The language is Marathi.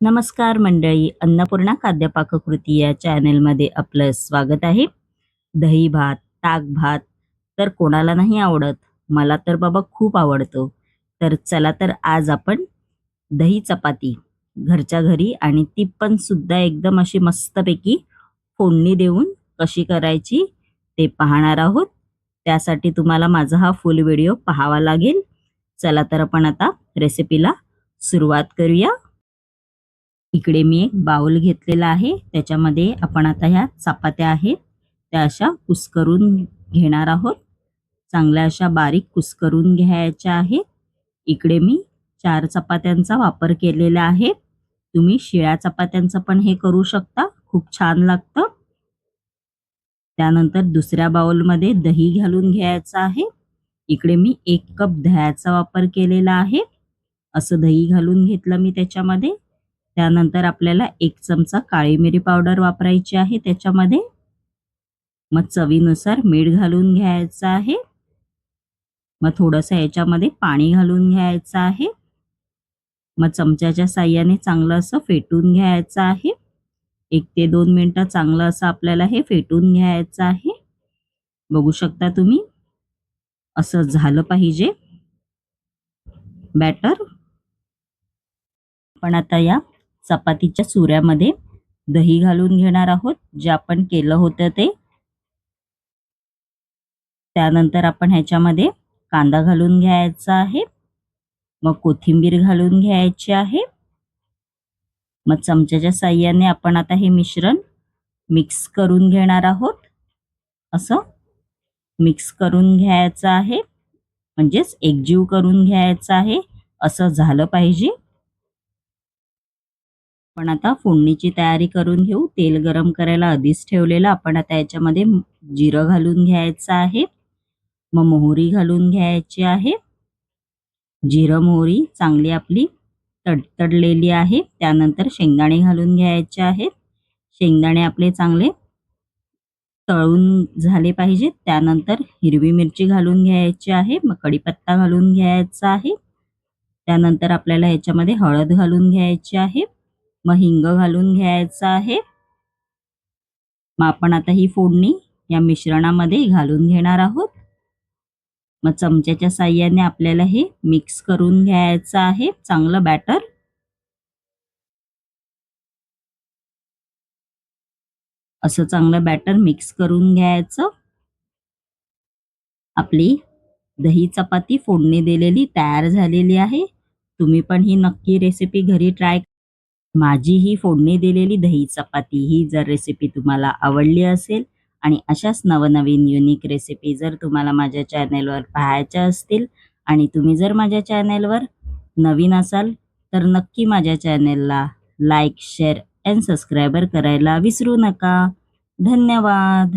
नमस्कार मंडळी अन्नपूर्णा खाद्यपाककृती या चॅनेलमध्ये आपलं स्वागत आहे. दही भात ताक भात तर कोणाला नाही आवडत? मला तर बाबा खूप आवडतो. तर चला तर आज आपण दही चपाती घरच्या घरी आणि ती पण सुद्धा एकदम अशी मस्तपैकी फोडणी देऊन कशी करायची ते पाहणार आहोत. त्यासाठी तुम्हाला माझा हा फुल व्हिडिओ पाहावा लागेल. चला तर आपण आता रेसिपीला सुरुवात करूया. इकडे मी एक बाउल घेतलेला आहे. त्याच्यामध्ये आपण आता ह्या चपात्या आहेत. त्या अशा कुस्करून घेणार आहोत. चांगल्या अशा बारीक कुस्करून घ्यायच्या आहेत. इकडे मी चार चपात्यांचा वापर केलेला आहे. तुम्ही शिळ्या चपात्यांचं पण हे करू शकता. खूप छान लागतं. त्यानंतर दुसऱ्या बाउलमध्ये दही घालून घ्यायचं आहे. इकडे मी एक कप दह्याचा वापर केलेला आहे. असं दही घालून घेतलं मी त्याच्यामध्ये. त्यानंतर आपल्याला एक चमचा काळी मिरी पावडर वापरायची आहे. त्याच्यामध्ये मग चवीनुसार मीठ घालून घ्यायचं आहे. मग थोडंसं याच्यामध्ये पाणी घालून घ्यायचं आहे. मग चमच्याच्या साह्याने चांगलं असं फेटून घ्यायचं आहे. एक ते दोन मिनटं चांगलं असं आपल्याला हे फेटून घ्यायचं आहे. बघू शकता तुम्ही असं झालं पाहिजे. बॅटर. पण आता या चपातीच्या चुऱ्यामध्ये दही घालून घेणार आहोत. जे आपण केलं होतं ते. त्यानंतर आपण ह्याच्यामध्ये कांदा घालून घ्यायचा आहे. मग कोथिंबीर घालून घ्यायची आहे. मग चमच्याच्या साह्याने आपण आता हे मिश्रण मिक्स करून घेणार आहोत. असं मिक्स करून घ्यायचं आहे. म्हणजेच एकजीव करून घ्यायचं आहे. असं झालं पाहिजे. आपण आता फोडणीची तयारी करून घेऊ. तेल गरम करायला आधीच ठेवलेलं. आपण आता याच्यामध्ये जिरं घालून घ्यायचं आहे. मग मोहरी घालून घ्यायची आहे. जिरं मोहरी चांगली आपली तडतडलेली आहे. त्यानंतर शेंगदाणे घालून घ्यायचे आहेत. शेंगदाणे आपले चांगले तळून झाले पाहिजेत. त्यानंतर हिरवी मिरची घालून घ्यायची आहे. मग कढीपत्ता घालून घ्यायचा आहे. त्यानंतर आपल्याला ह्याच्यामध्ये हळद घालून घ्यायची आहे. मग हिंग घालून घ्यायचं आहे. मग आपण आता ही फोडणी या मिश्रणामध्ये घालून घेणार आहोत. मग चमच्याच्या साह्याने आपल्याला हे मिक्स करून घ्यायचं आहे. चांगलं बॅटर असं चांगलं बॅटर मिक्स करून घ्यायचं. आपली दही चपाती फोडणी दिलेली तयार झालेली आहे. तुम्ही पण ही नक्की रेसिपी घरी ट्राय माझी ही फोडणी दिलेली दही चपाती ही जर रेसिपी तुम्हाला आवडली असेल आणि अशाच नवनवीन युनिक रेसिपी जर तुम्हाला माझ्या चॅनेलवर पाहायच्या असतील आणि तुम्ही जर माझ्या चॅनेलवर नवीन असाल तर नक्की माझ्या चॅनेलला लाईक शेअर अँड सबस्क्रायबर करायला विसरू नका. धन्यवाद.